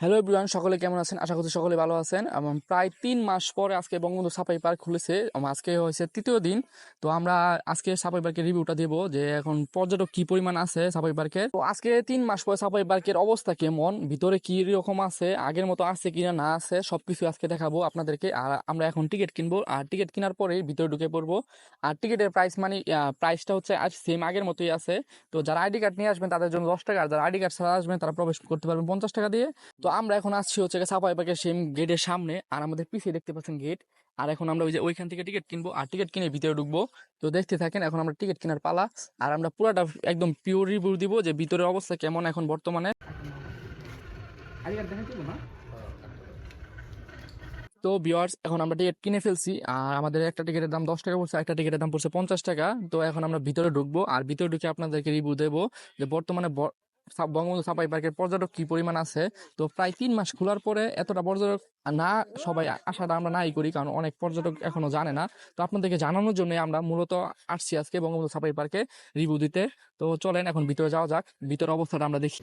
Hello everyone সকলে কেমন আছেন? আশা করছি সকলে ভালো আছেন। এবং প্রায় তিন মাস পরে আজকে বঙ্গবন্ধু সাফাই পার্ক খুলেছে। আজকে হয়েছে তৃতীয় দিন। তো আমরা আজকে সাফাই পার্কের রিভিউটা দেব যে এখন পর্যটক কি পরিমাণ আছে সাফাই পার্কে। তো আজকে তিন মাস পরে সাফাই পার্কের অবস্থা কেমন? ভিতরে কি রকম আছে? আগের মতো আছে কিনা? না আছে? সবকিছু আজকে দেখাবো আপনাদেরকে। আর আমরা এখন টিকিট কিনবো। আর টিকিট কেনার পরেই ভিতরে ঢুকে পড়ব। আর টিকিটের প্রাইস মানে প্রাইসটা হচ্ছে আজ সেম আগের মতোই আছে। তো যারা আইডি কার্ড নিয়ে আসবেন তাদের জন্য দশ টাকা। আর যারা আইডি কার্ড ছাড়া আসবেন তারা প্রবেশ করতে পারবেন পঞ্চাশ টাকা দিয়ে। তো আমরা এখন আসছি হচ্ছে সাফাই পার্কের সেম গেটের সামনে, আর আমাদের পিছিয়ে দেখতে পাচ্ছেন গেট আর এখন আমরা ওই যে ওইখান থেকে টিকিট কিনবো, আর টিকিট কিনে ভিতরে ঢুকবো। তো দেখতে থাকেন, এখন আমরা টিকিট কেনার পালা, আর আমরা পুরোটা একদম পিওর রিভিউ দিব যে ভিতরের অবস্থা কেমন এখন বর্তমানে। তো ভিওয়ার্স এখন আমরা টিকিট কিনে ফেলছি, আর আমাদের একটা টিকিটের দাম দশ টাকা পড়ছে একটা টিকিটের দাম পড়ছে পঞ্চাশ টাকা। তো এখন আমরা ভিতরে ঢুকবো, আর ভিতরে ঢুকে আপনাদেরকে রিভিউ দেবো যে বর্তমানে বঙ্গবন্ধু সাফাই পার্কের পর্যটক কি পরিমাণ আছে? তো প্রায় তিন মাস খোলার পরে এতটা পর্যটক না সবাই আসাটা আমরা নাই করি, কারণ অনেক পর্যটক এখনও জানে না। তো আপনাদেরকে জানানোর জন্য আমরা মূলত আসছি আজকে বঙ্গবন্ধু সাফাই পার্কে রিভিউ দিতে। তো চলেন এখন ভিতরে যাওয়া যাক ভিতরে অবস্থাটা আমরা দেখি।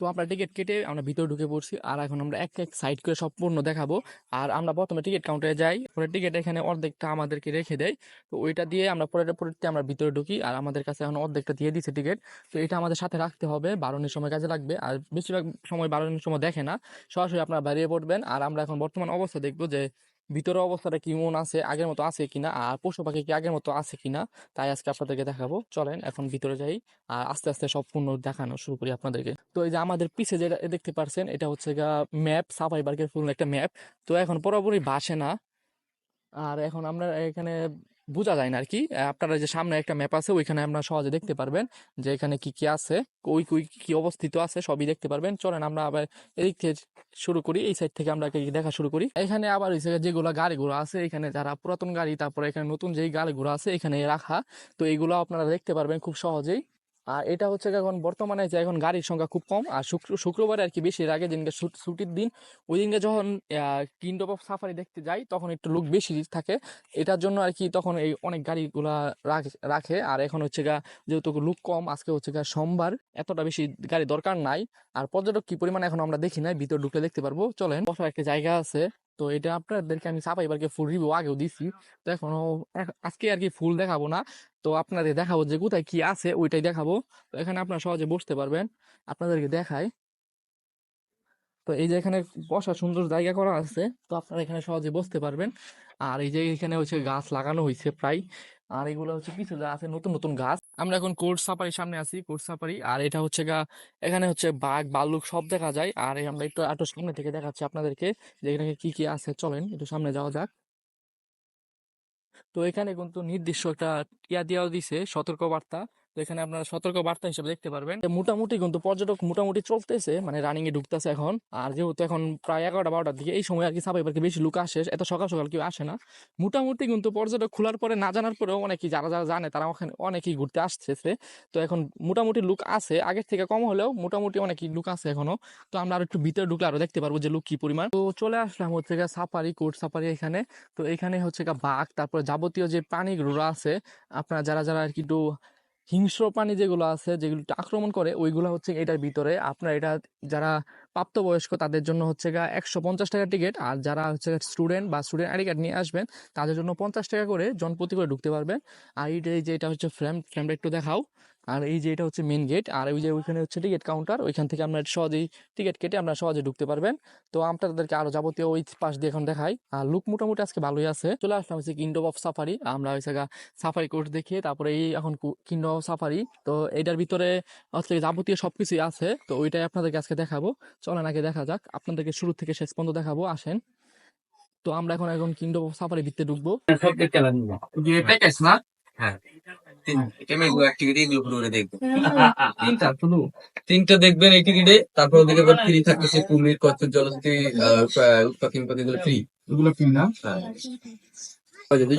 তো আমরা টিকিট কেটে আমরা ভিতরে ঢুকে পড়ছি। আর এখন আমরা এক এক সাইড করে সম্পূর্ণ দেখাবো। আর আমরা প্রথমে টিকিট কাউন্টারে যাই। পরে টিকিট এখানে অর্ধেকটা আমাদেরকে রেখে দেয়। তো ওইটা দিয়ে আমরা পরে পরে আমরা ভিতরে ঢুকি। আর আমাদের কাছে এখন অর্ধেকটা দিয়ে দিচ্ছে টিকিট। তো এটা আমাদের সাথে রাখতে হবে। বারোনের সময় কাজে লাগবে। আর বেশিরভাগ সময় বারোনের সময় দেখে না। সরাসরি আপনারা বেরিয়ে পড়বেন। আর আমরা এখন বর্তমান অবস্থা দেখব যে ভিতরের অবস্থাটা কেমন আছে, আগের মতো আছে কিনা, আর পশু পাখি কি আগের মতো আছে কিনা, তাই আজকে আপনাদেরকে দেখাবো। চলেন এখন ভিতরে যাই, আর আস্তে আস্তে সব পূর্ণ দেখানো শুরু করি আপনাদেরকে। তো এই যে আমাদের পিছে যেটা দেখতে পারছেন, এটা হচ্ছে ম্যাপ, সাফাই পার্কের ফুল একটা ম্যাপ। তো এখন পুরোপুরি বাসে না। আর এখন আমরা এখানে বোঝা যায় না আর কি আপনারা যে সামনে একটা ম্যাপ আছে, ওইখানে আপনারা সহজে দেখতে পারবেন যে এখানে কি কি আছে, ওই কই কি অবস্থিত আছে, সবই দেখতে পারবেন। চলেন আমরা আবার এদিক থেকে শুরু করি, এই সাইড থেকে আমরা দেখা শুরু করি। এখানে আবার হচ্ছে যেগুলো ঘোড়া আছে, এখানে যারা পুরাতন গাড়ি, তারপরে এখানে নতুন যেই গাড়ি ঘোড়া আছে, এখানে রাখা। তো এইগুলো আপনারা দেখতে পারবেন খুব সহজেই। আর এটা হচ্ছে এখন বর্তমানে যে এখন গাড়ির সংখ্যা খুব কম, আর শুক্র শুক্রবারে আর কি বেশি আগে দিনকে ছুট- ছুটির দিন ওই দিনকে যখন কিংডম অফ সাফারি দেখতে যাই, তখন একটু লোক বেশি থাকে। এটার জন্য আর কি তখন এই অনেক গাড়িগুলা রাখ- আর এখন হচ্ছে গা যেহেতু লোক কম, আজকে হচ্ছে গা সোমবার, এতটা বেশি গাড়ি দরকার নাই। আর পর্যটক কি পরিমাণ এখন আমরা দেখি নাই, ভিতরে ঢুকলে দেখতে পারব। চলেন, বসার একটা জায়গা আছে। তো এটা আপনাদেরকে আমি সাফাই পার্কে ফুল রিভিউ আগেও দিছি। তো এখনও এখ- আজকে আর কি ফুল দেখাবো না। তো আপনাদের দেখাবো যে কোথায় কি আছে, ওইটাই দেখাবো। তো এখানে আপনারা সহজে বসতে পারবেন। আপনাদেরকে দেখাই। তো এই যে এখানে বসার সুন্দর জায়গা করা আছে। তো আপনারা এখানে সহজে বসতে পারবেন। আর এই যে এখানে হচ্ছে গাছ লাগানো হয়েছে প্রায়। আর এগুলো হচ্ছে কিছু আছে নতুন নতুন গাছ। আমরা এখন কোর্ট সাফারির সামনে আছি, কোর্ট সাফারি। আর এটা হচ্ছে গা, এখানে হচ্ছে বাঘ ভাল্লুক সব দেখা যায়। আর আমরা একটু একটু সামনে থেকে দেখাচ্ছি আপনাদেরকে যে এখানে কি কি আছে। চলেন একটু সামনে যাওয়া যাক। তো এখানে কিন্তু নির্দিষ্ট একটা ইয়া দেওয়া দিছে সতর্ক এখানে আপনারা সতর্ক বার্তা হিসেবে দেখতে পারবেন মোটামুটি কিন্তু পর্যটক মোটামুটি চলতেছে মানে রানিং এ ঢুকতেছে এখন। আর যেহেতু এখন প্রায় এগারোটা, বারোটার দিকে, এই সময় আর কি পার্কে বেশি লোক আসে, এত সকাল সকাল কেউ আসে না। মোটামুটি কিন্তু পর্যটক খোলার পরে না জানার পরেও অনেকেই, যারা যারা জানে, তারা ওখানে অনেকেই ঘুরতে আসতেছে। তো এখন মোটামুটি লোক আছে, আগের থেকে কম হলেও মোটামুটি অনেকই লোক আছে এখনও। তো আমরা আর একটু ভিতরে ঢুকলে আরও দেখতে পারব যে লোক কি পরিমাণ। তো চলে আসলাম হচ্ছে সাফারি কোর্ট, সাফারি এখানে। তো এখানে হচ্ছে বাঘ, তারপরে যাবতীয় যে প্রাণীগুলো আছে, আপনারা যারা যারা আর কি একটু হিংস্র প্রাণী যেগুলো আছে, যেগুলো আক্রমণ করে, ওইগুলো হচ্ছে এটার ভিতরে। আপনার এটা যারা প্রাপ্তবয়স্ক তাদের জন্য হচ্ছে গা একশো পঞ্চাশ টাকা টিকিট আর যারা হচ্ছে স্টুডেন্ট বা স্টুডেন্ট আইডি কার্ড নিয়ে আসবেন, তাদের জন্য পঞ্চাশ টাকা করে জনপ্রতি করে ঢুকতে পারবেন। আর এই যে, এটা হচ্ছে ফ্রেম ফ্রেমটা একটু দেখাও। আর এই যে এটা হচ্ছে মেন গেট আর ওই যে ওইখানে হচ্ছে টিকিট কাউন্টার ওইখান থেকে আপনার সহজেই টিকিট কেটে আপনারা সহজে ঢুকতে পারবেন। তো আপনাদেরকে আরও যাবতীয় ওই পাশ দিয়ে এখন দেখাই। আর লুক মোটামুটি আজকে ভালোই আছে। চলে আসলাম হচ্ছে কিংডম অফ সাফারি আমরা ওই জায়গা সাফারি কোর্স দেখিয়ে তারপরে এই এখন কিংডম অফ সাফারি তো এটার ভিতরে হচ্ছে যাবতীয় সবকিছুই আছে। তো ওইটাই আপনাদেরকে আজকে দেখাবো। চলেন আগে দেখা যাক আপনাদেরকে শুরু থেকে শেষ পর্যন্ত দেখাবো আসেন। তো আমরা এখন এখন কিংডম অফ সাফারি ভিতরে ঢুকবো। হ্যাঁ। তিনটা শুধু। তিনটা দেখবেন এই টিকিটে তারপর ওদিকে আবার ফ্রি থাকতেছে কুমির কচ্ছপ এগুলো ফ্রি এগুলো ফ্রি না? হ্যাঁ।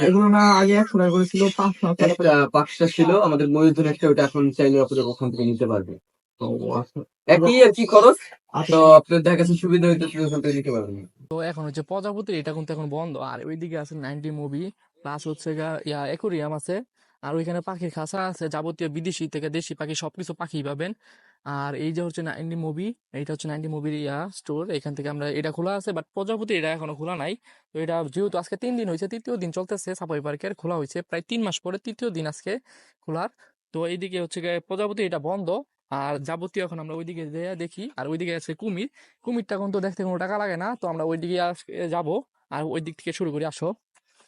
এগুলো না আগে একশো টাকা করে ছিল পাঁচশো টাকা একটা পাঁচটা ছিল আমাদের ময়ূরধন একটা ওটা এখন চাইলে আপনারা ওখান থেকে নিতে পারবে তো আচ্ছা। একই আর কি খরচ আচ্ছা। তো আপনার দেখা সুবিধা হইতে ওখান থেকে নিতে পারবেন। তো এখন হচ্ছে প্রজাপতি এটা কিন্তু এখন বন্ধ। আর ওইদিকে আছে নাইনটি মুভি প্লাস হচ্ছে ইয়া একুরিয়াম আছে। আর ওইখানে পাখির খাঁচা আছে, যাবতীয় বিদেশি থেকে দেশি পাখি, সবকিছু পাখি পাবেন। আর এই যে হচ্ছে নাইনটি মুভি, এইটা হচ্ছে নাইনটি মুভির, ইয়া স্টোর এখান থেকে আমরা, এটা খোলা আছে বাট প্রজাপতি এটা এখনও খোলা নাই। তো এটা যেহেতু আজকে তিন দিন হয়েছে, তৃতীয় দিন চলতেছে সাফারি পার্কের, খোলা হয়েছে। প্রায় তিন মাস পরে তৃতীয় দিন আজকে খোলার। তো এইদিকে হচ্ছে প্রজাপতি এটা বন্ধ। আর যাবতীয় এখন আমরা ওইদিকে দেখি, আর ওইদিকে আছে কুমির। কুমিরটা এখন তো দেখতে কোনো টাকা লাগে না, তো আমরা ওইদিকে যাব। আর ওই দিক থেকে শুরু করি, আসো।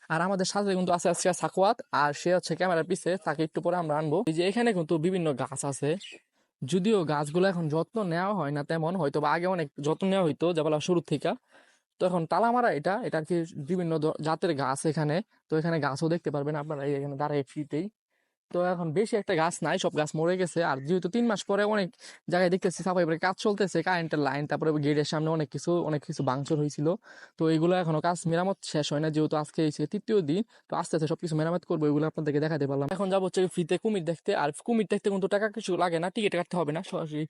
আর আমাদের সাথে কিন্তু আছে আজকে সাকুয়াত আর সে হচ্ছে ক্যামেরার পিছে, তাকে একটু পরে আমরা আনব। এই যে এখানে কিন্তু বিভিন্ন গাছ আছে, যদিও গাছগুলো এখন যত্ন নেওয়া হয় না তেমন, হয়তো বা আগে অনেক যত্ন নেওয়া হইতো যেবলা শুরু থেকে। তো এখন তালামারা এটা এটা কি বিভিন্ন জাতের গাছ এখানে। তো এখানে গাছও দেখতে পারবেন আপনারা এখানে দাঁড়ায় ফ্রিতেই। তো এখন বেশি একটা গাছ নাই, সব গাছ মরে গেছে। আর যেহেতু তিন মাস পরে অনেক জায়গায় দেখতেছি সাফাই করে কাজ চলতেছে, কারেন্টের লাইন, তারপরে গেটের সামনে অনেক কিছু অনেক কিছু ভাঙচুর হয়েছিল। তো এগুলো এখনও কাজ মেরামত শেষ হয় না, যেহেতু আজকে এই তৃতীয় দিন, তো আস্তে আস্তে সবকিছু মেরামত করব, এগুলো আপনাদেরকে দেখাতে পারলাম। এখন যাব হচ্ছে ফ্রিতে কুমির দেখতে, আর কুমির দেখতে কিন্তু টাকা কিছু লাগে না, টিকিট কাটতে হবে না, সরাসরি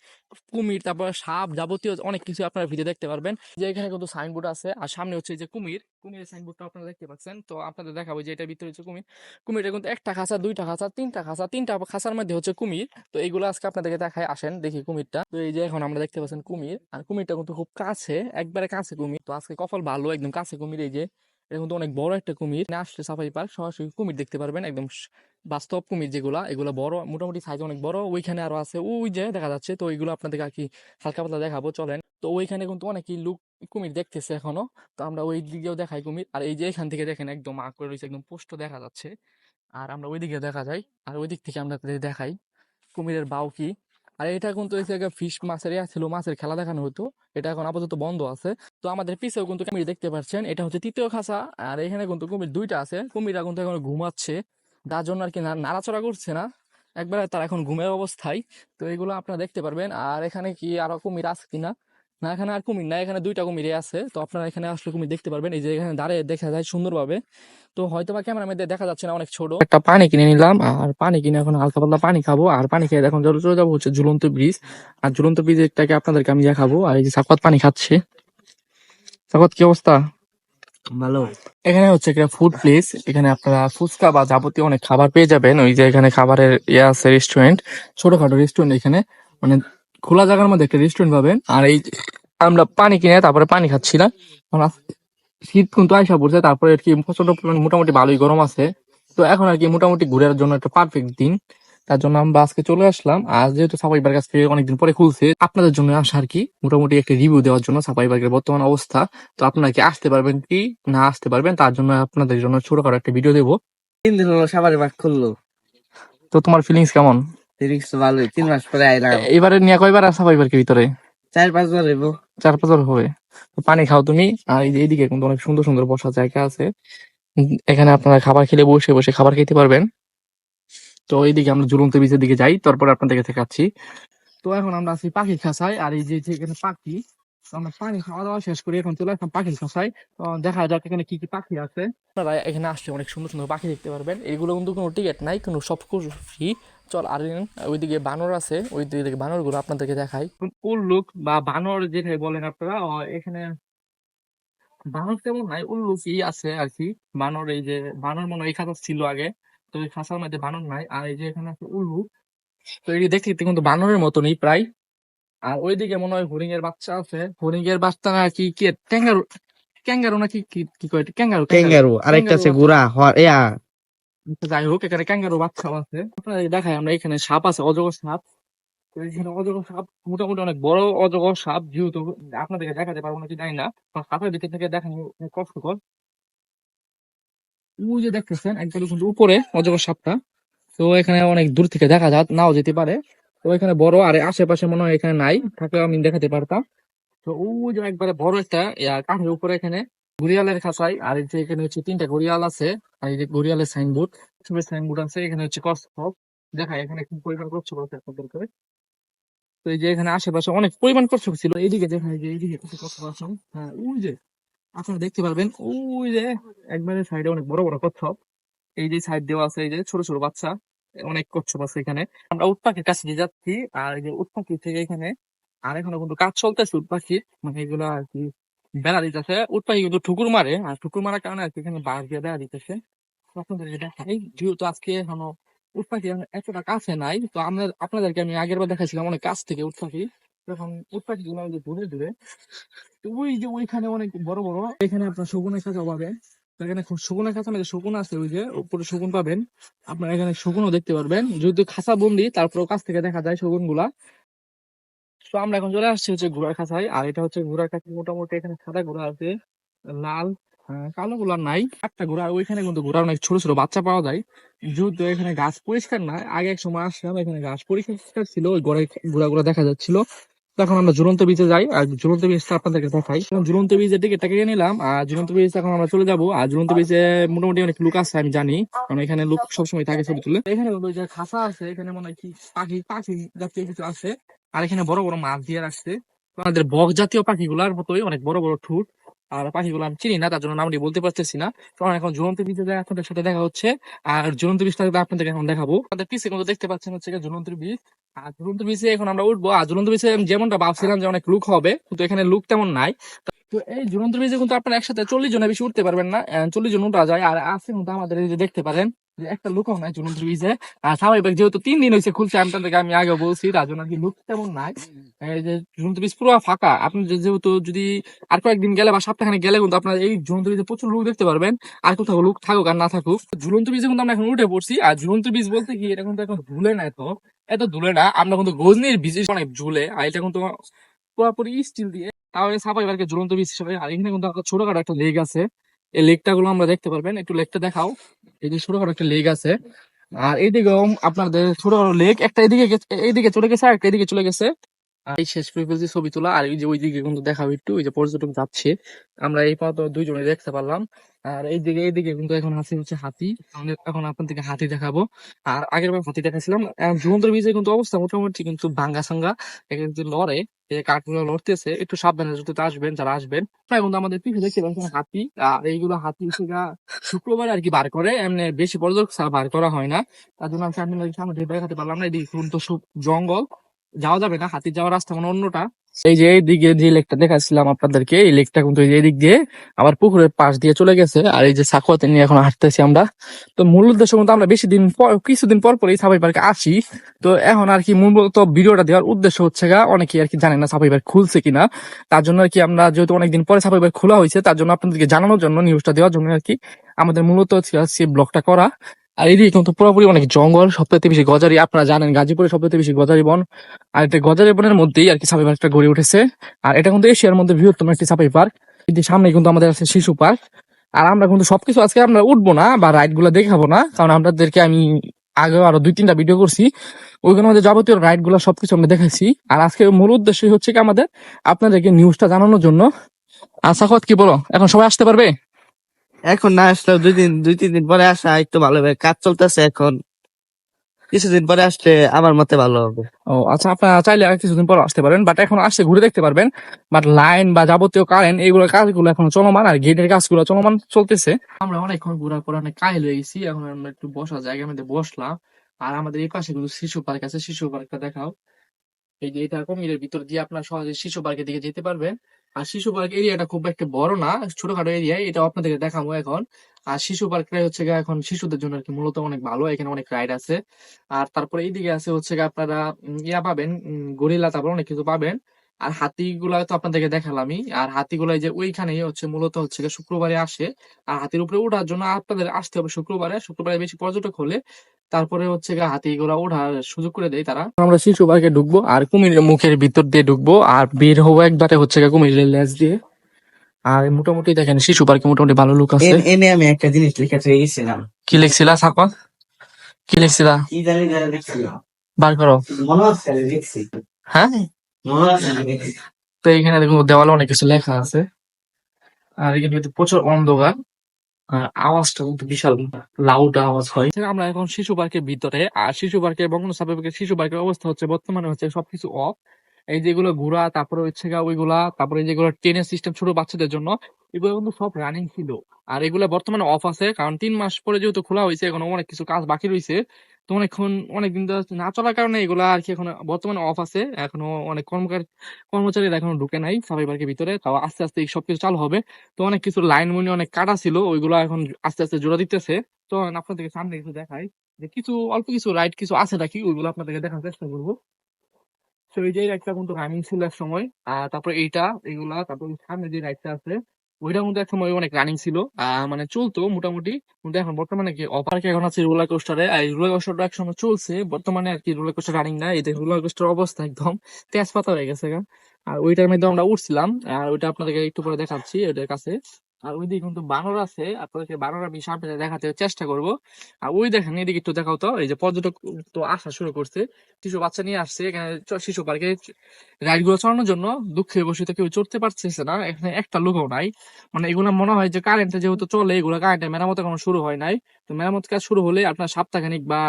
কুমির, তারপর সাপ যাবতীয় অনেক কিছু আপনারা ফ্রিতে দেখতে পারবেন। যে এখানে কিন্তু সাইনবোর্ড আছে, আর সামনে হচ্ছে যে কুমির কুমিরের সাইনবোর্ডটা আপনারা দেখতে পাচ্ছেন। তো আপনাদের দেখাবো যে এটা ভিতরে হচ্ছে কুমির। কুমিরটা কিন্তু একটা খাঁচা, দুইটা খাঁচা, তিনটা খাঁচা, তিনটা খাঁচার মধ্যে হচ্ছে কুমির। তো এইগুলো আজকে আপনাদেরকে দেখায়, আসেন দেখি কুমিরটা। তো এই যে এখন আমরা দেখতে পাচ্ছেন কুমির। আর কুমিরটা কিন্তু খুব কাছে, একবারে কাছে কুমির। তো আজকে কফল ভালো, একদম কাছে কুমির এই যে। এটা কিন্তু অনেক বড় একটা কুমির। না আসলে সাফারি পার্ক, সরাসরি কুমির দেখতে পারবেন। একদম বাস্তব কুমির যেগুলা, এগুলো বড়, মোটামুটি সাইজ অনেক বড়। ওইখানে আরও আছে, ওই যে দেখা যাচ্ছে, তো ওইগুলো আপনাদেরকে আর কি হালকা পাতলা দেখাবো, চলেন। তো ওইখানে কিন্তু অনেকই লোক কুমির দেখতেছে এখনও। তো আমরা ওই দিকেও দেখাই কুমির। আর এই যে এখান থেকে দেখেন একদম আঁক করে রয়েছে, একদম পোস্ট দেখা যাচ্ছে। আর আমরা ওইদিকে দেখা যায় আর ওই দিক থেকে আমরা দেখাই কুমিরের বাউ কি। আর এটা কিন্তু এই ফিশ মাছের ইয়া ছিল, মাছের খেলা দেখানো হতো এটা এখন আপাতত বন্ধ আছে। তো আমাদের পিছেও কিন্তু কুমির দেখতে পাচ্ছেন। এটা হচ্ছে তৃতীয় খাঁচা। আর এখানে কিন্তু কুমির দুইটা আছে। কুমিররা কিন্তু এখন ঘুমাচ্ছে। তার জন্য আর কি নাড়াচড়া করছে না। একবারে তার এখন ঘুমের অবস্থায়। তো এগুলো আপনারা দেখতে পারবেন। আর এখানে কি আরও কুমির আছে কিনা? না এখানে আর কুমির না এখানে দুইটা কুমিরই আছে। তো আপনারা এখানে আসলে কুমির দেখতে পারবেন। এই যে এখানে দাঁড়িয়ে দেখা যায় সুন্দরভাবে। তো হয়তো বা ক্যামেরার মধ্যে দেখা যাচ্ছে না অনেক ছোট। একটা পানি কিনে নিলাম আর পানি কিনে এখন হালকা পাতলা পানি খাব। আর পানি খেয়ে এখন চলে চলে যাব হচ্ছে ঝুলন্ত ব্রিজ আর ঝুলন্ত ব্রিজটাকে আপনাদেরকে আমি দেখাবো। আর এই যে সাকত পানি খাচ্ছে। সাকত কি অবস্থা? ভালো। এখানে হচ্ছে একটা ফুড প্লেস এখানে আপনারা ফুচকা বা যাবতীয় অনেক খাবার পেয়ে যাবেন। ওই যে এখানে খাবারের ইয়ে আছে রেস্টুরেন্ট ছোটখাটো রেস্টুরেন্ট এখানে। মানে খোলা জায়গার মধ্যে একটা রেস্টুরেন্ট পাবেন। আর এই যে আমরা পানি কিনে তারপরে পানি খাচ্ছিলাম শীত কিন্তু আইসা পড়ছে তারপরে আর কি প্রচণ্ড পরিমাণ মোটামুটি ভালোই গরম আছে। তো এখন আর কি মোটামুটি ঘুরার জন্য একটা পারফেক্ট দিন। তার জন্য আমরা আজকে চলে আসলাম। আর যেহেতু সাফাইবার কাছ থেকে অনেকদিন পরে খুলছে আপনাদের জন্য আসা আর কি মোটামুটি একটা রিভিউ দেওয়ার জন্য সাফাইবার্গের বর্তমান অবস্থা। তো আপনারা কি আসতে পারবেন কি না আসতে পারবেন তার জন্য আপনাদের জন্য ছোটখাটো একটা ভিডিও দেবো। তিন দিন হলো সাবারে পাক খুললো। তো তোমার ফিলিংস কেমন? তো ভালোই তিন মাস পরে আইলাম। এবারে নিয়ে কয়বার আসা পাইবার্গের ভিতরে? চার পাঁচ বার হইব। চার পাঁচ হবে পানি খাও তুমি। আর এই যে এইদিকে কিন্তু অনেক সুন্দর সুন্দর বসার জায়গা আছে। এখানে আপনারা খাবার খেলে বসে বসে খাবার খেতে পারবেন। তো এইদিকে আমরা ঝুলন্ত বিচের দিকে যাই, তারপরে আপনাদেরকে দেখাচ্ছি। তো এখন আমরা আছি পাখি খাঁচায়। আর এই যে এখানে পাখি আমরা পানি খাওয়া দাওয়া শেষ করে এখন চলে আসলাম খাঁচায় তো দেখা যাক এখানে কি কি পাখি আছে। আপনারা এখানে আসলে অনেক সুন্দর সুন্দর পাখি দেখতে পারবেন। এগুলো কিন্তু কোনো টিকিট নাই কোনো সব ফ্রি চল আর ওইদিকে বানর আছে ওই দিকে বানরগুলো আপনাদেরকে দেখাই উল্লুক বা বানর যেটাই বলেন আপনারা এখানে বানর তেমন নাই উল্লুকই আছে আর কি বানর এই যে বানর মনে এই খাঁচা ছিল আগে তো এই খাঁচার মধ্যে বানর নাই। আর এই যে এখানে আছে উল্লুক তো এটি দেখতে দেখতে কিন্তু বানরের মতনই প্রায়। আর ওইদিকে মনে হয় হরিং এর বাচ্চা আছে। হরিং এর বাচ্চা না কি? কি ক্যাঙ্গারু ক্যাঙ্গারু নাকি কি কি কয় ক্যাঙ্গারু ক্যাঙ্গারু। আরেকটা আছে হ- ইয়া যাই হোক এখানে ক্যাঙ্গারু বাচ্চাও আছে। আপনাদের দেখাই আমরা এখানে সাপ আছে অজগর সাপ। এখানে অজগর সাপ মোটামুটি অনেক বড় অজগর সাপ যেহেতু আপনাদেরকে দেখাতে পারব নাকি জানি না সাপের দিকে থেকে দেখানো অনেক কষ্টকর। ওই যে দেখতেছেন একদম উপরে অজগর সাপটা। তো এখানে অনেক দূর থেকে দেখা যা নাও যেতে পারে। তো এখানে বড় আর আশেপাশে মনে হয় এখানে নাই থাকলে আমি দেখাতে পারতাম। তো ওই যে একবারে বড় একটা কাঠের উপরে এখানে ঘুরিয়ালের খাঁচাই, আর এই যে এখানে হচ্ছে তিনটা ঘুরিয়াল আছে, আর এই যে ঘুরিয়ালের সাইনবোর্ড ছবির সাইনবোর্ড আছে, এখানে হচ্ছে কচ্ছপ। দেখায় এখানে কি পরিমাণ কচ্ছপ আছে আপনাদেরকে? তো এই যে এখানে আশেপাশে অনেক পরিমাণ কচ্ছপ ছিল, এইদিকে দেখা যে এইদিকে কচ্ছপ আছে। হ্যাঁ ওই যে, আপনারা দেখতে পারবেন, ওই যে, একবারে সাইডে অনেক বড় বড় কচ্ছপ। এই যে সাইড দেওয়া আছে, এই যে ছোট ছোট বাচ্চা। অনেক কচ্ছপ আছে এখানে। আমরা উট পাখির কাছে দিয়ে যাচ্ছি, আর এই যে উট থেকে এখানে আর এখনও কিন্তু কাজ চলতেছে উট মানে এগুলো আর কি বেড়া দিতেছে। উট পাখি কিন্তু ঠুকুর মারে, আর ঠুকুর মারার কারণে আর কি এখানে বাঘ দিয়ে বেড়া দিতেছে। আপনাদের দেখাই যেহেতু আজকে এখনও উট পাখি এতটা কাছে নাই, তো আমরা আপনাদেরকে আমি আগের বার দেখাইছিলাম অনেক কাছ থেকে উট পাখি তখন উট পাখি গুলো দূরে দূরে ওই যে ওইখানে অনেক বড় বড়, এখানে আপনার শগুনের পাবেন তো এখানে খুব শগুনের খাঁচা মধ্যে শগুন আছে, ওই যে উপরে শগুন পাবেন। আপনারা এখানে শগুনও দেখতে পারবেন। যেহেতু খাঁচা বন্দি, তারপরেও কাছ থেকে দেখা যায় শগুনগুলা তো আমরা এখন চলে আসছি হচ্ছে ঘোড়ার খাঁচায়। আর এটা হচ্ছে ঘোড়ার কাছে মোটামুটি এখানে সাদা ঘোড়া আছে, লাল কালো ঘোড়া নাই। একটা ঘোড়া, ওইখানে কিন্তু ঘোড়ার অনেক ছোট ছোট বাচ্চা পাওয়া যায়। যেহেতু এখানে গাছ পরিষ্কার না, আগে এক সময় আসলাম এখানে গাছ পরিষ্কার ছিল, ওই ঘোড়া ঘোড়া দেখা যাচ্ছিল। তখন আমরা ঝুলন্ত বীজে যাই, আর ঝুলন্ত বীজ আপনাদেরকে দেখাই। ঝুলন্ত দিকে টাকা নিলাম, আর ঝুলন্ত বীজ এখন আমরা চলে যাব। আর ঝুলন্ত বীজে মোটামুটি অনেক লোক আছে, আমি জানি। কারণ এখানে লোক সবসময় থাকে ছবি তুলে। এখানে যে খাসা আছে, এখানে মনে হয় কি পাখি পাখি জাতীয় কিছু আছে। আর এখানে বড় বড় মাছ দিয়ে রাখছে। আমাদের বক জাতীয় পাখিগুলার মতোই অনেক বড় বড় ঠুট। আর পাখিগুলো আমি চিনি না, তার জন্য নামটি বলতে পারতেছি না। কারণ এখন ঝুলন্ত বীজের আপনাদের সাথে দেখা হচ্ছে। আর ঝুলন্ত বীজটা আপনাদের এখন দেখাবো, আমাদের পিছিয়ে কিন্তু দেখতে পাচ্ছেন হচ্ছে জ্বলন্ত বীজ আর ঝুলন্ত বীজে এখন আমরা উঠবো। আর ঝুলন্ত বীজে যেমনটা ভাবছিলাম যে অনেক লুক হবে, কিন্তু এখানে লুক তেমন নাই। তো এই ঝুলন্ত বীজে কিন্তু আপনারা একসাথে চল্লিশ জনের বেশি উঠতে পারবেন না। চল্লিশ জন উঠা যায়। আর আছে কিন্তু আমাদের এই যে দেখতে পারেন, যে একটা নাই ঝুলন্ত বীজে আর স্বাভাবিক যেহেতু তিন দিন হয়েছে খুলছে আমি তাদেরকে আমি আগে বলছি তেমন নাই। যে ঝুলন্ত বীজ পুরো আপনি যেহেতু যদি আর কয়েকদিন গেলে বা সপ্তাহখানে গেলে কিন্তু আপনার এই ঝুলন্ত বীজে প্রচুর লোক দেখতে পারবেন। আর কোথাও লোক থাকুক আর না থাকুক। ঝুলন্ত বীজে কিন্তু আমরা এখন উঠে পড়ছি। আর ঝুলন্ত বীজ বলতে কি, এটা কিন্তু এখন ঝুলে না এত। এত ঝুলে না। আমরা কিন্তু গজনির বীজ অনেক ঝুলে। আর এটা কিন্তু পুরোপুরি স্টিল দিয়ে তাহলে সাপাই পার্কে ঝুলন্ত বীজ হিসেবে। আর এখানে কিন্তু ছোটখাটো একটা লেগ আছে। এই লেগটা গুলো আমরা দেখতে পারবেন। একটু লেগটা দেখাও। এই যে ছোটখাটো একটা লেগ আছে। আর এইদিকেও আপনাদের ছোটখাটো লেক একটা এদিকে এইদিকে চলে গেছে আর একটা এদিকে চলে গেছে। এই শেষ করে ফেলছি ছবি তোলা, আর এই যে ওইদিকে কিন্তু দেখাও একটু, ওই যে পর্যটক যাচ্ছে। আমরা এই পথ দুইজনে দেখতে পারলাম। আর এইদিকে এইদিকে কিন্তু এখন আছে হচ্ছে হাতি। এখন আপনাদেরকে হাতি দেখাবো। আর আগের বার হাতি দেখাছিলাম ঝুমন্তর বীজে কিন্তু অবস্থা মোটামুটি কিন্তু ভাঙ্গা সাঙ্গা। এখানে কিন্তু লড়ে, এই কাঠগুলো লড়তেছে, একটু সাবধানে যদি আসবেন যারা আসবেন। কিন্তু আমাদের পিছিয়ে দেখতে পাচ্ছেন হাতি। আর এইগুলো হাতি শুক্রবার আর কি বার করে, এমনি বেশি পর্যটক বার করা হয় না। তার জন্য আমি সামনে দেখাতে পারলাম না। এদিকে কিন্তু সব জঙ্গল। যাওয়া যাবে না, হাতির যাওয়ার রাস্তা মানে অন্যটা। এই যে এইদিকে যে লেকটা দেখাচ্ছিলাম আপনাদেরকে, এই লেকটা কিন্তু এই যে দিয়ে আবার পুকুরের পাশ দিয়ে চলে গেছে। আর এই যে সাকুয়াতে নিয়ে এখন হাঁটতেছি আমরা। তো মূল উদ্দেশ্য কিন্তু আমরা বেশি দিন পর, কিছুদিন পর পরই সাফাই পার্কে আসি। তো এখন আর কি মূলত ভিডিওটা দেওয়ার উদ্দেশ্য হচ্ছে গা, অনেকেই আর কি জানে না সাফাই পার্ক খুলছে কিনা। তার জন্য আর কি আমরা যেহেতু অনেকদিন পরে সাফাই পার্ক খোলা হয়েছে, তার জন্য আপনাদেরকে জানানোর জন্য নিউজটা দেওয়ার জন্য আর কি আমাদের মূলত হচ্ছে ব্লগটা করা। আর এদিকে কিন্তু পুরোপুরি অনেক জঙ্গল সবথেকে বেশি গজারি আপনারা জানেন গাজীপুরে সবথেকে বেশি গজারি বন। আর এটা গজারি বনের মধ্যেই আর কি সাফাই পার্কটা গড়ে উঠেছে। আর এটা কিন্তু এশিয়ার মধ্যে বৃহত্তম একটি সাফাই পার্ক। সামনে কিন্তু আমাদের আছে শিশু পার্ক। আর আমরা কিন্তু সবকিছু আজকে আমরা উঠবো না বা রাইডগুলো দেখাবো না, কারণ আপনাদেরকে আমি আগে আরও দুই তিনটা ভিডিও করছি। ওইখানে আমাদের যাবতীয় রাইডগুলো সবকিছু আমরা দেখাইছি। আর আজকে মূল উদ্দেশ্য হচ্ছে কি আমাদের, আপনাদেরকে নিউজটা জানানোর জন্য। আর সাখত কি বলো? এখন সবাই আসতে পারবে? এখন না আসলেও দুই দিন দুই তিন দিন পরে আসা একটু ভালো হবে। কাজ চলতেছে এখন। কিছুদিন পরে আসলে আমার মতে ভালো হবে। ও আচ্ছা আপনারা চাইলে আর কিছুদিন পর আসতে পারেন বাট এখন আসে ঘুরে দেখতে পারবেন। বাট লাইন বা যাবতীয় কারেন্ট এইগুলো কাজগুলো এখন চলমান আর গেটের কাজগুলো চলমান চলতেছে। আমরা অনেকক্ষণ ঘোরার পর অনেক কাহিল হয়ে গেছি এখন আমরা একটু বসার জায়গার মধ্যে বসলাম। আর আমাদের এই পাশে কিন্তু শিশু পার্ক আছে শিশু পার্কটা দেখাও। এই যে এটা কুমিরের ভিতর দিয়ে আপনার সহজে শিশু পার্কের দিকে যেতে পারবেন। আর শিশু পার্ক এরিয়াটা খুব একটা বড় না, ছোটখাটো এরিয়া এটা আপনাদেরকে দেখাবো এখন। আর শিশু পার্কটা হচ্ছে এখন শিশুদের জন্য আর কি মূলত অনেক ভালো, এখানে অনেক রাইড আছে। আর তারপরে এইদিকে আছে হচ্ছে আপনারা ইয়া পাবেন গরিলা তারপর অনেক কিছু পাবেন। আর হাতিগুলা তো আপনাদেরকে দেখালামই। আর হাতিগুলা এই যে ওইখানেই হচ্ছে মূলত হচ্ছে শুক্রবারে আসে। আর হাতির উপরে ওঠার জন্য আপনাদের আসতে হবে শুক্রবারে। শুক্রবারে বেশি পর্যটক হলে তারপরে হচ্ছে গিয়ে হাতিগুলা ওঠার সুযোগ করে দেয় তারা। আমরা শিশু পার্কে ঢুকবো আর কুমিরের মুখের ভিতর দিয়ে ঢুকবো আর বের হব একবারে হচ্ছে গিয়ে কুমিরের লেজ দিয়ে। আর মোটামুটি দেখেন শিশু পার্কে মোটামুটি ভালো লোক আছে। এনে আমি একটা জিনিস লিখে গেছিলাম কি লিখছিলা সাকত কি লিখছিলা? কি জানি জানি লিখছিলাম বার করো। মনে আমি লিখছি। হ্যাঁ? মনে লিখছি। তো এখানে দেখুন দেওয়ালে অনেক কিছু লেখা আছে। আর এখানে প্রচুর অন্ধকার। আওয়াজটা কিন্তু বিশাল লাউড আওয়াজ হয়। আমরা এখন শিশু পার্কের ভিতরে, আর শিশু পার্কে বঙ্গবন্ধু শিশু পার্কের অবস্থা হচ্ছে বর্তমানে হচ্ছে সবকিছু অফ এই যেগুলো ঘুরা তারপরে হচ্ছে ওইগুলা, তারপরে যেগুলো ট্রেনের সিস্টেম ছোট বাচ্চাদের জন্য, এগুলো কিন্তু সব রানিং ছিল। আর এগুলো বর্তমানে অফ আছে, কারণ তিন মাস পরে যেহেতু খোলা হয়েছে, এখন অনেক কিছু কাজ বাকি রয়েছে। তো অনেকক্ষণ অনেকদিন ধরে না চলার কারণে এগুলা আর কি এখন বর্তমানে অফ আছে। এখনও অনেক কর্মকার, কর্মচারীরা এখনও ঢুকে নাই সাফাই পার্কের ভিতরে। তাও আস্তে আস্তে এই সবকিছু চালু হবে। তো অনেক কিছু লাইন মনি অনেক কাটা ছিল, ওইগুলো এখন আস্তে আস্তে জোড়া দিতেছে। তো আপনাদেরকে সামনে কিছু দেখাই। যে কিছু, অল্প কিছু রাইড কিছু আছে নাকি? ওইগুলো আপনাদেরকে দেখার চেষ্টা করব। তো এই যে রাইডটা কিন্তু রানিং ছিল এক সময় আর তারপরে এইটা এগুলা তারপর সামনে যে রাইডটা আছে ওইটা মধ্যে এক সময় অনেক রানিং ছিল। মানে চলতো মোটামুটি। কিন্তু এখন বর্তমানে কি অফার কি এখন আছে রোলার কোস্টারে আর রোলার কোস্টারটা এক চলছে, বর্তমানে আর কি রোলার কোস্টার রানিং না এই রোলার কোস্টার অবস্থা একদম তেজপাতা হয়ে গেছে। আর ওইটার মধ্যে আমরা উঠছিলাম। আর ওইটা আপনাদেরকে একটু পরে দেখাচ্ছি ওইটার কাছে। আর ওইদিকে কিন্তু বানর আছে, আপনাদেরকে বানর আমি সামনে দেখাতে চেষ্টা করব। আর ওই দেখেন, এদিকে একটু দেখাও তো, এই যে পর্যটক তো আসা শুরু করছে। শিশু বাচ্চা নিয়ে আসছে, এখানে শিশু পার্কে রাইডগুলো চালানোর জন্য। দুঃখে বসে তো কেউ চড়তে পারতেছে না, এখানে একটা লোকও নাই। মানে এগুলো মনে হয় যে কারেন্টে যেহেতু চলে, এগুলো কারেন্টের মেরামত এখনও শুরু হয় নাই। তো মেরামত কাজ শুরু হলে আপনার সপ্তাহখানিক বা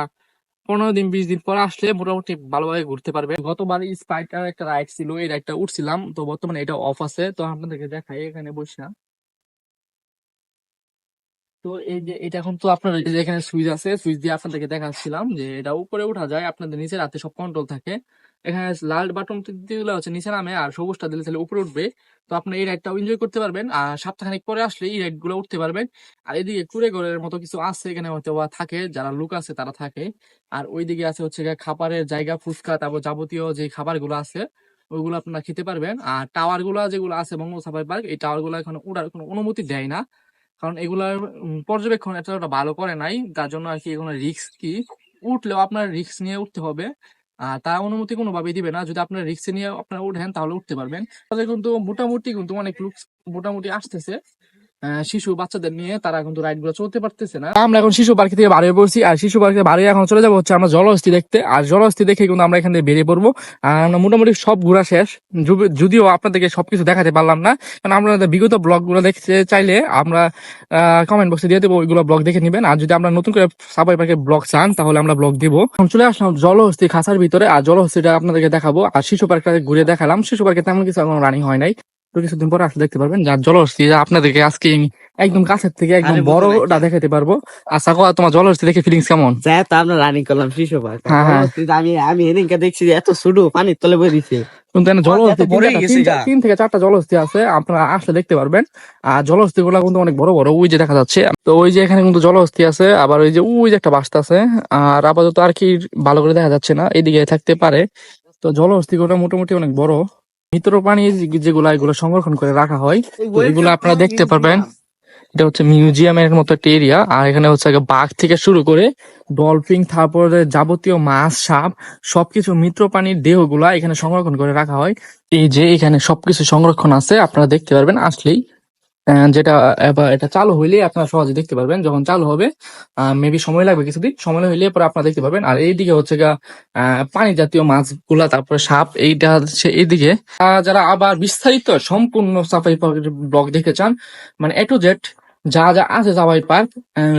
পনেরো দিন, বিশ দিন পর আসলে মোটামুটি ভালোভাবে ঘুরতে পারবে গতবার স্পাইটার একটা রাইড ছিল, এই রাইডটা উঠছিলাম। তো বর্তমানে এটা অফ আছে, তো আপনাদেরকে দেখাই এখানে বসে। তো এই যে, এটা এখন তো আপনার এখানে সুইচ আছে, সুইচ দিয়ে আপনাদেরকে দেখাচ্ছিলাম যে এটা উপরে উঠা যায়, আপনাদের নিচে রাতে সব কন্ট্রোল থাকে। এখানে লাল বাটন দিলে হচ্ছে নিচে নামে আর সবুজটা দিলে তাহলে উপরে উঠবে। তো আপনি এই রাইডটাও এনজয় করতে পারবেন আর সপ্তাহখানিক পরে আসলে এই রাইডগুলো উঠতে পারবেন। আর এদিকে কুড়ে ঘরের মতো কিছু আছে, এখানে হয়তো থাকে, যারা লোক আছে তারা থাকে। আর ওইদিকে আছে হচ্ছে খাবারের জায়গা, ফুচকা, তারপর যাবতীয় যে খাবারগুলো আছে, ওইগুলো আপনারা খেতে পারবেন। আর টাওয়ারগুলো যেগুলো আছে বঙ্গ সাফারি পার্ক, এই টাওয়ারগুলো এখন ওঠার কোনো অনুমতি দেয় না। কারণ এগুলার পর্যবেক্ষণ এতটা ভালো করে নাই। তার জন্য আর কি এগুলো রিক্স কি? উঠলেও আপনার রিক্স নিয়ে উঠতে হবে। তার অনুমতি কোনোভাবেই দিবে না। যদি আপনার রিক্সে নিয়ে আপনারা উঠেন, তাহলে উঠতে পারবেন। তাদের কিন্তু মোটামুটি কিন্তু অনেক লোক মোটামুটি আসতেছে। শিশু বাচ্চাদের নিয়ে তারা কিন্তু রাইডগুলো চলতে পারতেছে না। আমরা এখন শিশু পার্ক থেকে বাড়িয়ে পড়ছি, আর শিশু পার্কে বাড়িয়ে এখন চলে যাব হচ্ছে আমরা জলহস্তি দেখতে। আর জলহস্তি দেখে কিন্তু আমরা এখান থেকে বেরিয়ে পড়ব। আর মোটামুটি সব ঘোরা শেষ। যদিও আপনাদেরকে সবকিছু দেখাতে পারলাম না, কারণ আপনাদের বিগত ব্লগগুলো দেখতে চাইলে আমরা কমেন্ট বক্সে দিয়ে দেবো, ওইগুলো ব্লগ দেখে নেবেন। আর যদি আমরা নতুন করে সাবাই পার্কের ব্লগ চান, তাহলে আমরা ব্লগ দিব। এখন চলে আসলাম জলহস্তি খাঁচার ভিতরে, আর জলহস্তিটা আপনাদেরকে দেখাবো। আর শিশু পার্কটা ঘুরে দেখালাম। শিশু পার্কে তেমন কিছু এখন রানিং হয় নাই। তো কিছুদিন পরে আসলে দেখতে পারবেন যার জলহস্তি যা আপনাদেরকে আজকে আমি একদম কাছের থেকে একদম বড়টা দেখাতে পারব। আশা করা তোমার জলহস্তি দেখে ফিলিংস কেমন? যা তো আমরা রানিং করলাম শিশু পার্ক হ্যাঁ, হ্যাঁ। আমি আমি এদিনকে দেখছি যে এত ছোট পানির তলে জলহস্তি এত বড় তিন- থেকে চারটা জলহস্তি আছে আপনারা আসলে দেখতে পারবেন। আর জলহস্তি গুলা কিন্তু অনেক বড় বড় ওই যে দেখা যাচ্ছে। তো ওই যে এখানে কিন্তু জলহস্তি আছে আবার ওই যে ওই যে একটা বাসটা আছে। আর আপাতত আর কি ভালো করে দেখা যাচ্ছে না এদিকে থাকতে পারে। তো জলহস্তি গুলো মোটামুটি অনেক বড়। মিত্র প্রাণী যেগুলো এগুলো সংরক্ষণ করে রাখা হয় এগুলো আপনারা দেখতে পারবেন। এটা হচ্ছে মিউজিয়ামের মতো একটা এরিয়া আর এখানে হচ্ছে আগে বাঘ থেকে শুরু করে ডলফিন তারপরে যাবতীয় মাছ সাপ সবকিছু মিত্র প্রাণীর দেহগুলা এখানে সংরক্ষণ করে রাখা হয়। এই যে এখানে সবকিছু সংরক্ষণ আছে আপনারা দেখতে পারবেন। আসলেই যেটা এটা চালু হইলে আপনারা সহজে দেখতে পারবেন, যখন চালু হবে মেবি সময় লাগবে কিছুদিন, সময় হইলে পরে আপনারা দেখতে পাবেন আর এইদিকে হচ্ছে গা পানি জাতীয় মাছগুলা, তারপরে সাপ, এইটা হচ্ছে এইদিকে। যারা আবার বিস্তারিত সম্পূর্ণ সাফাই ব্লগ দেখে চান মানে এ টু যা যা আছে সাফারি পার্ক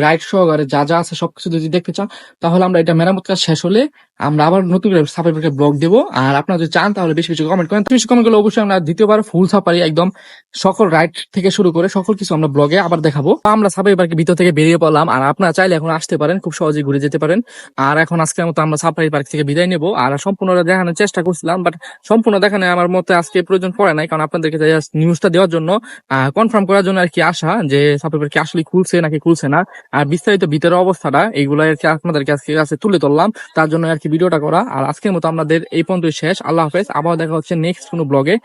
রাইড সহকারে যা যা আছে সবকিছু যদি দেখতে চান, তাহলে আমরা এটা মেরামত কাজ শেষ হলে আমরা আবার নতুন করে সাফারি পার্কের ব্লগ দেবো। আর আপনারা যদি চান, তাহলে বেশি বেশি কমেন্ট করেন। বেশি কমেন্ট করলে অবশ্যই আমরা দ্বিতীয়বার ফুল সাফারি একদম সকল রাইড থেকে শুরু করে সকল কিছু আমরা ব্লগে আবার দেখাবো। আমরা সাফারি পার্কের ভিতর থেকে বেরিয়ে পড়লাম। আর আপনারা চাইলে এখন আসতে পারেন, খুব সহজে ঘুরে যেতে পারেন। আর এখন আজকের মতো আমরা সাফারি পার্ক থেকে বিদায় নেব। আর সম্পূর্ণ দেখানোর চেষ্টা করছিলাম বাট সম্পূর্ণ দেখানো আমার মতে আজকে প্রয়োজন পড়ে নাই, কারণ আপনাদেরকে নিউজটা দেওয়ার জন্য কনফার্ম করার জন্য আর কি আসা যে সাফারি কি আসলে খুলছে নাকি খুলছে না। আর বিস্তারিত ভিতরের অবস্থাটা এইগুলো আর কি আপনাদের আজকে কাছে তুলে ধরলাম। তার জন্য আর কি ভিডিওটা করা। আর আজকের মতো আমাদের এই পর্যন্ত শেষ। আল্লাহ হাফেজ। আবার দেখা হচ্ছে নেক্সট কোনো ব্লগে